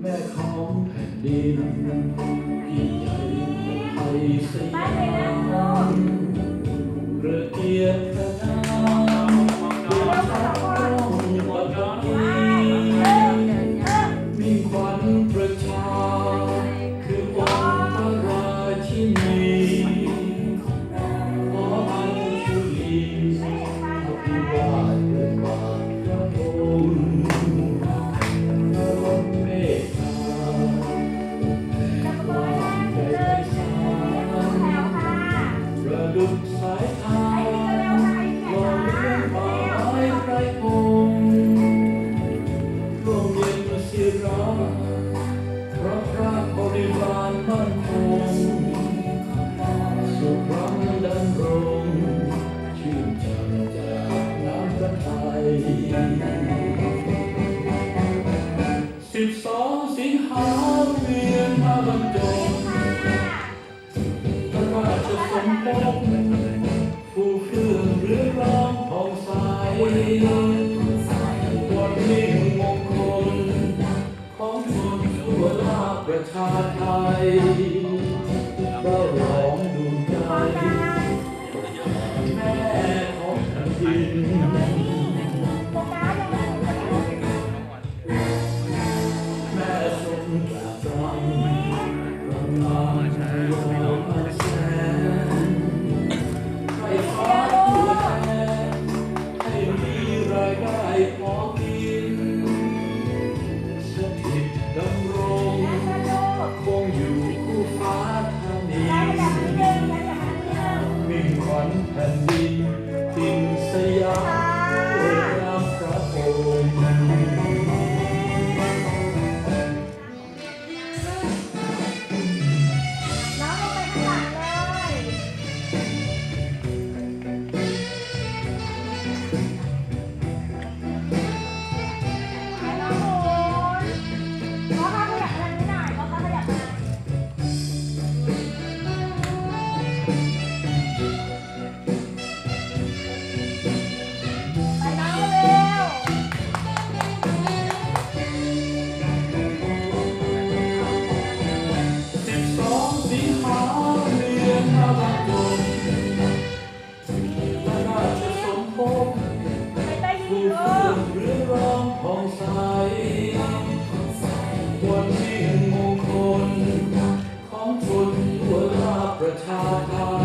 แม่ของแผ่นดินใหญ่ไทยสยามระเกียรติ สิบสองสิงหาเวียนมาบรรจบพระราชสมภพผู้เครื่องเรื่องร้องผ่องใสวันนี้มงคล ของคนทั่วลาประชาไทยเระรา ta ta